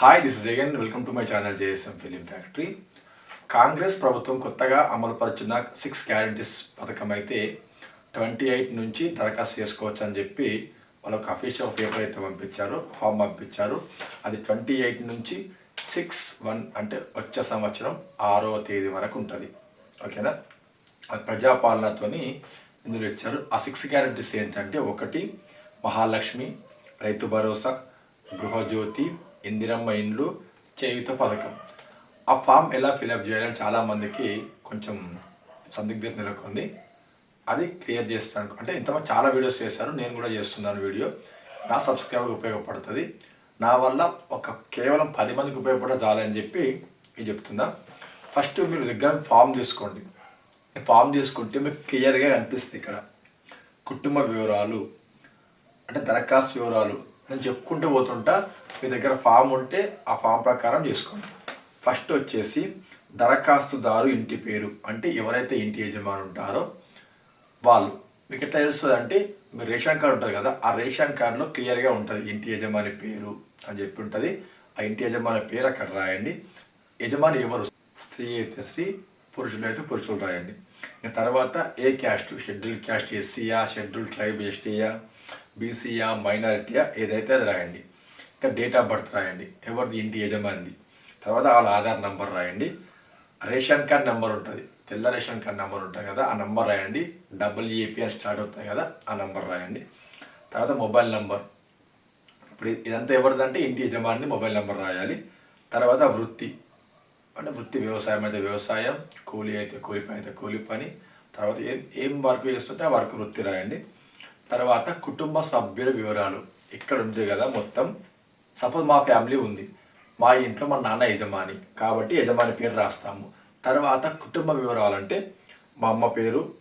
Hi this is again welcome to my channel JSM film factory Congress ప్రభుత్వం కొత్తగా అమలుపరుచున్న six guarantees పథకం అయితే twenty eight నుంచి దరఖాస్తు చేసుకోవచ్చు అని చెప్పి వాళ్ళకి అఫీషియల్ పేపర్ అయితే పంపించారు ఫామ్ పంపించారు. అది ట్వంటీ ఎయిట్ నుంచి సిక్స్ వన్ అంటే వచ్చే సంవత్సరం ఆరవ తేదీ వరకు ఉంటుంది. ఓకేనా అది ప్రజాపాలనతోని ఇందులో ఇచ్చారు. ఆ సిక్స్ గ్యారంటీస్ ఏంటంటే ఒకటి మహాలక్ష్మి రైతు భరోసా గృహజ్యోతి ఇందిరమ్మ ఇండ్లు చేయుత పథకం. ఆ ఫామ్ ఎలా ఫిలప్ చేయాలని చాలామందికి కొంచెం సందిగ్ధత నెలకొంది. అది క్లియర్ చేస్తాను. అంటే ఇంతమంది చాలా వీడియోస్ చేశారు నేను కూడా చేస్తున్నాను వీడియో. నా సబ్స్క్రైబర్ ఉపయోగపడుతుంది. నా వల్ల ఒక కేవలం పది మందికి ఉపయోగపడ చాలని చెప్పి ఇది చెప్తున్నా. ఫస్ట్ మీరు దగ్గర ఫామ్ తీసుకోండి. ఫామ్ తీసుకుంటే మీకు క్లియర్గా కనిపిస్తుంది ఇక్కడ. కుటుంబ వివరాలు అంటే దరఖాస్తు వివరాలు. నేను చెప్పుకుంటూ పోతుంటా మీ దగ్గర ఫామ్ ఉంటే ఆ ఫామ్ ప్రకారం చేసుకోండి. ఫస్ట్ వచ్చేసి దరఖాస్తుదారు ఇంటి పేరు. అంటే ఎవరైతే ఇంటి యజమాని ఉంటారో వాళ్ళు. మీకు ఎట్లా తెలుస్తుంది అంటే మీ రేషన్ కార్డు ఉంటుంది కదా ఆ రేషన్ కార్డులో క్లియర్గా ఉంటుంది ఇంటి యజమాని పేరు అని చెప్పి ఉంటుంది. ఆ ఇంటి యజమాని పేరు అక్కడ రాయండి. యజమాని ఎవరు? స్త్రీ అయితే స్త్రీ పురుషులు అయితే పురుషులు రాయండి. ఇక తర్వాత ఏ క్యాస్ట్? షెడ్యూల్ క్యాస్ట్ ఎస్సీయా షెడ్యూల్ ట్రైబ్ ఎస్టీయా బీసీయా మైనారిటీయా ఏదైతే అది రాయండి. ఇంకా డేట్ ఆఫ్ బర్త్ రాయండి. ఎవరిది? ఇంటి యజమానిది. తర్వాత వాళ్ళ ఆధార్ నెంబర్ రాయండి. రేషన్ కార్డ్ నెంబర్ ఉంటుంది. తెల్ల రేషన్ కార్డ్ నెంబర్ ఉంటుంది కదా ఆ నెంబర్ రాయండి. డబుల్ ఏపీ అని స్టార్ట్ అవుతాయి కదా ఆ నెంబర్ రాయండి. తర్వాత మొబైల్ నెంబర్. ఇప్పుడు ఇదంతా ఎవరిదంటే ఇంటి యజమాని మొబైల్ నెంబర్ రాయాలి. తర్వాత వృత్తి. అంటే వృత్తి వ్యవసాయం అయితే వ్యవసాయం కూలీ అయితే కూలి పని అయితే కూలి పని. తర్వాత ఏం ఏం వర్క్ చేస్తుంటే ఆ వర్క్ వృత్తి రాయండి. తర్వాత కుటుంబ సభ్యుల వివరాలు. ఇక్కడ ఉంది కదా మొత్తం. సపోజ్ మా ఫ్యామిలీ ఉంది. మా ఇంట్లో మా నాన్న యజమాని. కాబట్టి యజమాని పేరు రాస్తాము. తర్వాత కుటుంబ వివరాలు అంటే మా అమ్మ పేరు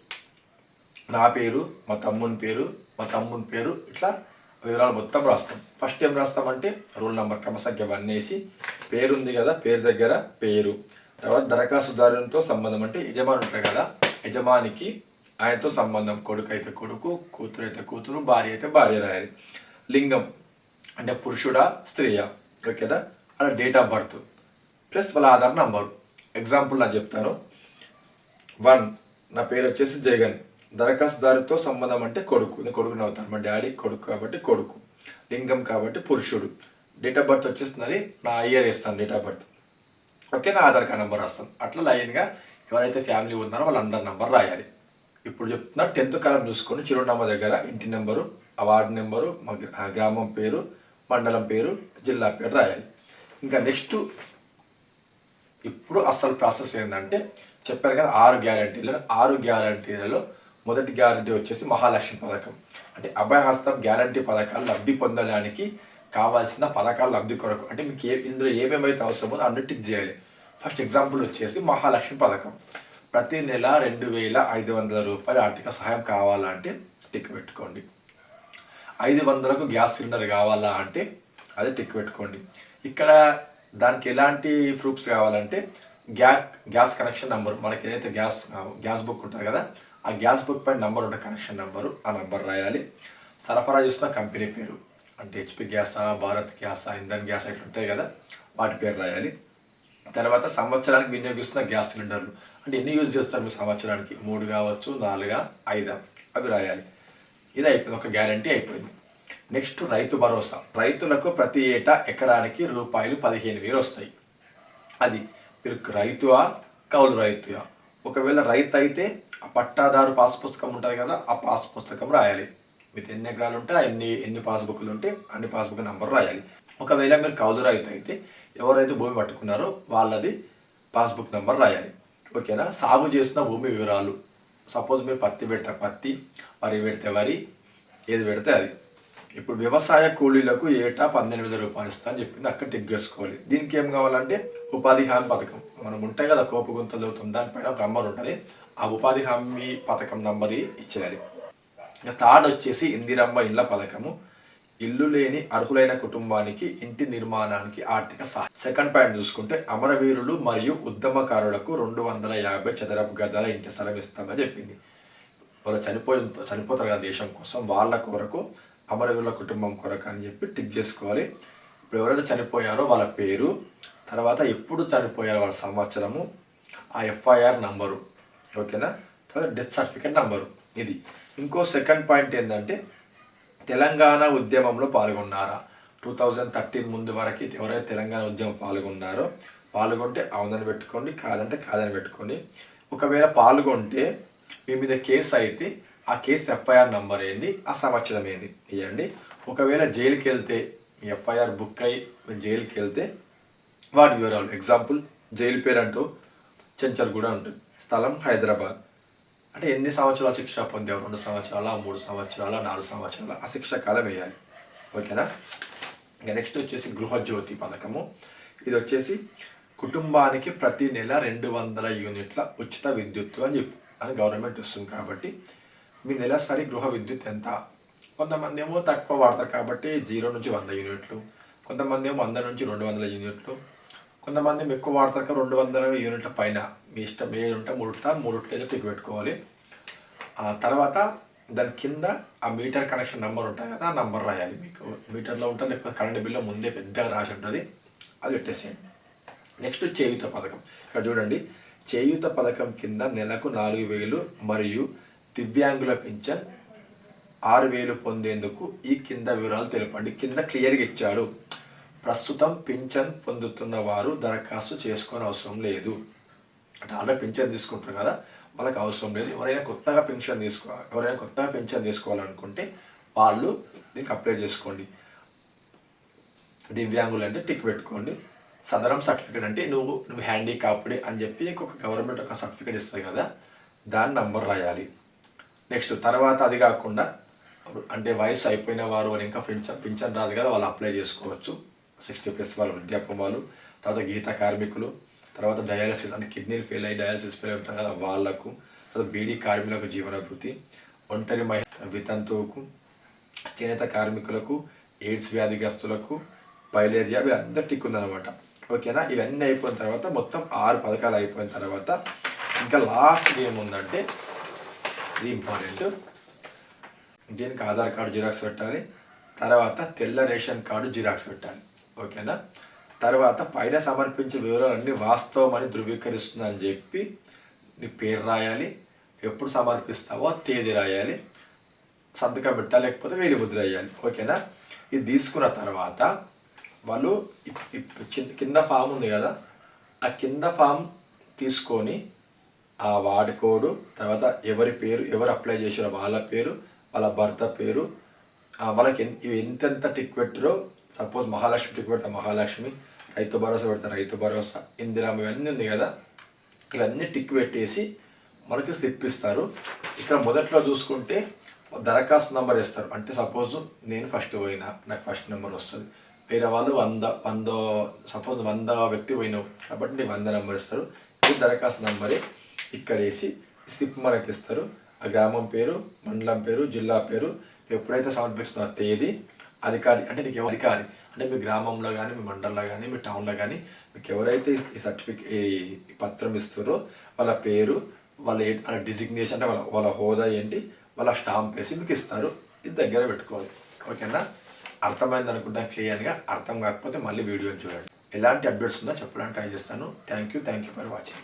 నా పేరు మా తమ్ముని పేరు మా తమ్ముని పేరు ఇట్లా వివరాలు మొత్తం రాస్తాం. ఫస్ట్ ఏం రాస్తామంటే రోల్ నెంబర్ క్రమసంఖ్య వన్ వేసి పేరు ఉంది కదా పేరు దగ్గర పేరు. తర్వాత దరఖాస్తుదారునితో సంబంధం అంటే యజమాని ఉంటారు కదా యజమానికి ఆయనతో సంబంధం కొడుకు అయితే కొడుకు కూతురు అయితే కూతురు భార్య అయితే భార్య రాయాలి. లింగం అంటే పురుషుడా స్త్రీయా? ఓకేదా అలా డేట్ ఆఫ్ బర్త్ ప్లస్ వాళ్ళ ఆధార్ నంబరు ఎగ్జాంపుల్ నాకు చెప్తాను. వన్ నా పేరు వచ్చేసి జగన్. దరఖాస్తుదారుతో సంబంధం అంటే కొడుకు. నేను కొడుకుని అవుతాను. మా డాడీ కొడుకు కాబట్టి కొడుకు. లింగం కాబట్టి పురుషుడు. డేట్ ఆఫ్ బర్త్ వచ్చేస్తున్నది. నా ఇయర్ వేస్తాను డేట్ ఆఫ్ బర్త్ ఓకే నా ఆధార్ కార్డ్ నెంబర్ రాస్తాను. అట్లా లైన్గా ఎవరైతే ఫ్యామిలీ ఉన్నారో వాళ్ళందరి నెంబర్ రాయాలి. ఇప్పుడు చెప్తున్నా టెన్త్ కాలం చూసుకొని చిరునామా దగ్గర ఇంటి నెంబరు ఆ వార్డు నెంబరు మా గ్రామం పేరు మండలం పేరు జిల్లా పేరు రాయాలి. ఇంకా నెక్స్ట్ ఇప్పుడు అసలు ప్రాసెస్ ఏంటంటే చెప్పారు కదా ఆరు గ్యారంటీలు. ఆరు గ్యారంటీలలో మొదటి గ్యారంటీ వచ్చేసి మహాలక్ష్మి పథకం. అంటే అభయహస్తం గ్యారంటీ పథకాలు లబ్ధి పొందడానికి కావాల్సిన పథకాలు లబ్ధి కొరకు. అంటే మీకు ఏ ఇందులో ఏమేమైతే అవసరమో అన్నిటికి చేయాలి. ఫస్ట్ ఎగ్జాంపుల్ వచ్చేసి మహాలక్ష్మి పథకం. ప్రతి నెల రెండు వేల ఐదు వందల రూపాయల ఆర్థిక సహాయం కావాలంటే టిక్ పెట్టుకోండి. ఐదు వందలకు గ్యాస్ సిలిండర్ కావాలా అంటే అది టిక్ పెట్టుకోండి. ఇక్కడ దానికి ఎలాంటి ప్రూఫ్స్ కావాలంటే గ్యా గ్యాస్ కనెక్షన్ నెంబర్ మనకి ఏదైతే గ్యాస్ గ్యాస్ బుక్ ఉంటుంది కదా ఆ గ్యాస్ బుక్ పైన నెంబర్ ఉంటుంది కనెక్షన్ నెంబరు ఆ నెంబర్ రాయాలి. సరఫరా చేసిన కంపెనీ పేరు అంటే హెచ్పి గ్యాసా భారత్ గ్యాసా ఇంధన్ గ్యాస్ ఇట్లా ఉంటాయి కదా వాటి పేరు రాయాలి. తర్వాత సంవత్సరానికి వినియోగిస్తున్న గ్యాస్ సిలిండర్లు అంటే ఎన్ని యూజ్ చేస్తారు మీరు సంవత్సరానికి? మూడు కావచ్చు నాలుగా ఐదా? అవి రాయాలి. ఇది అయిపోయింది ఒక గ్యారంటీ అయిపోయింది. నెక్స్ట్ రైతు భరోసా. రైతులకు ప్రతి ఏటా ఎకరానికి రూపాయలు పదిహేను వేలు వస్తాయి. అది మీరు రైతువా కౌలు రైతువా? ఒకవేళ రైతు అయితే ఆ పట్టాదారు పాస్ పుస్తకం ఉంటుంది కదా ఆ పాస్ పుస్తకం రాయాలి. మీకు ఎన్ని ఎకరాలు ఉంటే ఆ ఎన్ని ఎన్ని పాస్బుక్లు ఉంటే అన్ని పాస్బుక్ నెంబర్ రాయాలి. ఒకవేళ మీరు కౌలు రైతు అయితే ఎవరైతే భూమి పట్టుకున్నారో వాళ్ళది పాస్బుక్ నెంబర్ రాయాలి. ఓకేనా? సాగు చేసిన భూమి వివరాలు. సపోజ్ మీరు పత్తి పెడితే పత్తి వరి పెడితే వరి ఏది పెడితే అది. ఇప్పుడు వ్యవసాయ కూలీలకు ఏటా పద్దెనిమిది రూపాయలు ఇస్తా అని చెప్పింది. అక్కడ టిక్ చేసుకోవాలి. దీనికి ఏం కావాలంటే ఉపాధి హామీ పథకం. మనం ఉంటాయి కదా కోపు గుంతలు చదువుతాం దానిపైన ఒక నంబర్ ఉంటుంది. ఆ ఉపాధి హామీ పథకం నంబర్ ఇచ్చేయాలి. ఇక థర్డ్ వచ్చేసి ఇందిరమ్మ ఇళ్ళ పథకము. ఇల్లు లేని అర్హులైన కుటుంబానికి ఇంటి నిర్మాణానికి ఆర్థిక సహాయం. సెకండ్ పాయింట్ చూసుకుంటే అమరవీరులు మరియు ఉద్యమకారులకు రెండు వందల యాభై చదరపు గజాల ఇంటి స్థలం ఇస్తామని చెప్పింది. వాళ్ళు చనిపోయి చనిపోతారు కదా దేశం కోసం వాళ్ళ కొరకు అమరవీరుల కుటుంబం కొరకు అని చెప్పి టిక్ చేసుకోవాలి. ఇప్పుడు ఎవరైతే చనిపోయారో వాళ్ళ పేరు తర్వాత ఎప్పుడు చనిపోయారో వాళ్ళ సంవత్సరము ఆ ఎఫ్ఐఆర్ నంబరు ఓకేనా? తర్వాత డెత్ సర్టిఫికేట్ నంబరు ఇది. ఇంకో సెకండ్ పాయింట్ ఏంటంటే తెలంగాణ ఉద్యమంలో పాల్గొన్నారా? టూ థౌజండ్ థర్టీన్ ముందు వరకు ఎవరైతే తెలంగాణ ఉద్యమం పాల్గొన్నారో పాల్గొంటే అవునని పెట్టుకోండి కాదంటే కాదని పెట్టుకోండి. ఒకవేళ పాల్గొంటే మీ మీద కేసు అయితే ఆ కేసు ఎఫ్ఐఆర్ నంబర్ ఏంది? ఆ సంవత్సరం ఏంది? ఇవ్వండి ఒకవేళ జైలుకి వెళ్తే మీ ఎఫ్ఐఆర్ బుక్ అయ్యి మీరు జైలుకి వెళ్తే వాటి వివరాలు. ఎగ్జాంపుల్ జైలు పేరు అంటూ చెంచల్గూడ ఉంటుంది. స్థలం హైదరాబాద్. అంటే ఎన్ని సంవత్సరాల శిక్ష పొందావు? రెండు సంవత్సరాల? మూడు సంవత్సరాల? నాలుగు సంవత్సరాల? ఆ శిక్ష కాలం వేయాలి. ఓకేనా? ఇంకా నెక్స్ట్ వచ్చేసి గృహజ్యోతి పథకము. ఇది వచ్చేసి కుటుంబానికి ప్రతి నెల రెండు వందల యూనిట్ల ఉచిత విద్యుత్తు అని చెప్పి. అని గవర్నమెంట్ ఇస్తుంది కాబట్టి మీ నెలసరి గృహ విద్యుత్ ఎంత? కొంతమంది ఏమో తక్కువ వాడతారు కాబట్టి జీరో నుంచి వంద యూనిట్లు. కొంతమంది ఏమో వంద నుంచి రెండు వందల యూనిట్లు. కొంతమంది ఎక్కువ వాడతారు కదా రెండు వందల యూనిట్ల పైన. మీ ఇష్టం ఏ ఉంటే మూడుట్ల మూడుట్ల ఏదో టిక్ పెట్టుకోవాలి. ఆ తర్వాత దాని కింద ఆ మీటర్ కనెక్షన్ నెంబర్ ఉంటుంది కదా ఆ నెంబర్ రాయాలి మీకు. మీటర్లో ఉంటుంది లేకపోతే కరెంట్ బిల్లో ముందే పెద్దగా రాసి ఉంటుంది. అది పెట్టేసేయండి. నెక్స్ట్ చేయూత పథకం. ఇక్కడ చూడండి. చేయూత పథకం కింద నెలకు నాలుగు వేలు మరియు దివ్యాంగుల పింఛన్ ఆరు వేలు పొందేందుకు ఈ కింద వివరాలు తెలపండి. కింద క్లియర్గా ఇచ్చాడు. ప్రస్తుతం పింఛన్ పొందుతున్న వారు దరఖాస్తు చేసుకొని అవసరం లేదు. అంటే ఆల్రెడీ పింఛన్ తీసుకుంటారు కదా వాళ్ళకి అవసరం లేదు. ఎవరైనా కొత్తగా పెన్షన్ తీసుకో ఎవరైనా కొత్తగా పెన్షన్ తీసుకోవాలనుకుంటే వాళ్ళు దీనికి అప్లై చేసుకోండి. దివ్యాంగులు అంటే టిక్ పెట్టుకోండి. సదరం సర్టిఫికేట్ అంటే నువ్వు నువ్వు హ్యాండీకాప్డ్ అని చెప్పి ఇంకొక గవర్నమెంట్ ఒక సర్టిఫికేట్ ఇస్తుంది కదా దాని నంబర్ రాయాలి. నెక్స్ట్ తర్వాత అది కాకుండా అంటే వయసు అయిపోయిన వారు వాళ్ళు ఇంకా పింఛన్ పింఛన్ రాదు కదా వాళ్ళు అప్లై చేసుకోవచ్చు. సిక్స్టీ ప్లస్ వాళ్ళు వృద్ధాప్యం వాళ్ళు. తర్వాత గీత కార్మికులు. తర్వాత డయాలసిస్ అంటే కిడ్నీలు ఫెయిల్ అయ్యి డయాలసిస్ ఫెయిల్ అవుతారు కదా వాళ్ళకు. తర్వాత బీడీ కార్మికులకు జీవనభృతి. ఒంటరి మహిళ వితంతువుకు. చేనేత కార్మికులకు ఎయిడ్స్ వ్యాధిగ్రస్తులకు పైలేరియా వీళ్ళందరూ టిక్ ఉందన్నమాట ఓకేనా? ఇవన్నీ అయిపోయిన తర్వాత మొత్తం ఆరు పథకాలు అయిపోయిన తర్వాత ఇంకా లాస్ట్ ఏముందంటే ఇది ఇంపార్టెంట్ దీనికి ఆధార్ కార్డు జిరాక్స్ పెట్టాలి. తర్వాత తెల్ల రేషన్ కార్డు జిరాక్స్ పెట్టాలి. ఓకేనా? తర్వాత పైన సమర్పించే వివరాలన్నీ వాస్తవం అని ధృవీకరిస్తుందని చెప్పి నీ పేరు రాయాలి. ఎప్పుడు సమర్పిస్తావో తేదీ రాయాలి. సంతకం పెట్టాలి లేకపోతే వేలి ముద్ర వేయాలి. ఓకేనా? ఇది తీసుకున్న తర్వాత వాళ్ళు కింద ఫామ్ ఉంది కదా ఆ కింద ఫామ్ తీసుకొని ఆ వార్డ్ కోడ్ తర్వాత ఎవరి పేరు ఎవరు అప్లై చేసారో వాళ్ళ పేరు వాళ్ళ భర్త పేరు వాళ్ళకి ఇవి ఎంతెంత టిక్ పెట్టారో సపోజ్ మహాలక్ష్మి టిక్ పెడతా మహాలక్ష్మి రైతు భరోసా పెడతా రైతు భరోసా ఇందిరా ఇవన్నీ ఉంది కదా ఇవన్నీ టిక్ పెట్టేసి మనకి స్లిప్ ఇస్తారు. ఇక్కడ మొదట్లో చూసుకుంటే దరఖాస్తు నెంబర్ ఇస్తారు. అంటే సపోజ్ నేను ఫస్ట్ పోయినా నాకు ఫస్ట్ నెంబర్ వస్తుంది. వేరే వాళ్ళు వంద వంద సపోజ్ వంద వ్యక్తి పోయినావు కాబట్టి నీకు వంద నెంబర్ ఇస్తారు. ఇది దరఖాస్తు నెంబరే ఇక్కడ వేసి స్లిప్ మనకి ఇస్తారు ఆ గ్రామం పేరు మండలం పేరు జిల్లా పేరు ఎప్పుడైతే సమర్పిస్తున్న తేదీ అధికారి అంటే నీకు ఎవరు అధికారి? అంటే మీ గ్రామంలో కానీ మీ మండలంలో కానీ మీ టౌన్లో కానీ మీకు ఎవరైతే ఈ సర్టిఫికేట్ ఈ పత్రం ఇస్తారో వాళ్ళ పేరు వాళ్ళ వాళ్ళ డిజిగ్నేషన్ అంటే వాళ్ళ వాళ్ళ హోదా ఏంటి వాళ్ళ స్టాంప్ వేసి మీకు ఇస్తారు. ఇది దగ్గర పెట్టుకోవాలి. ఓకేనా? అర్థమైంది అనుకుంటా క్లియర్గా. అర్థం కాకపోతే మళ్ళీ వీడియోని చూడండి. ఎలాంటి అప్డేట్స్ ఉందో చెప్పడానికి ట్రై చేస్తాను. Thank you thank you for watching.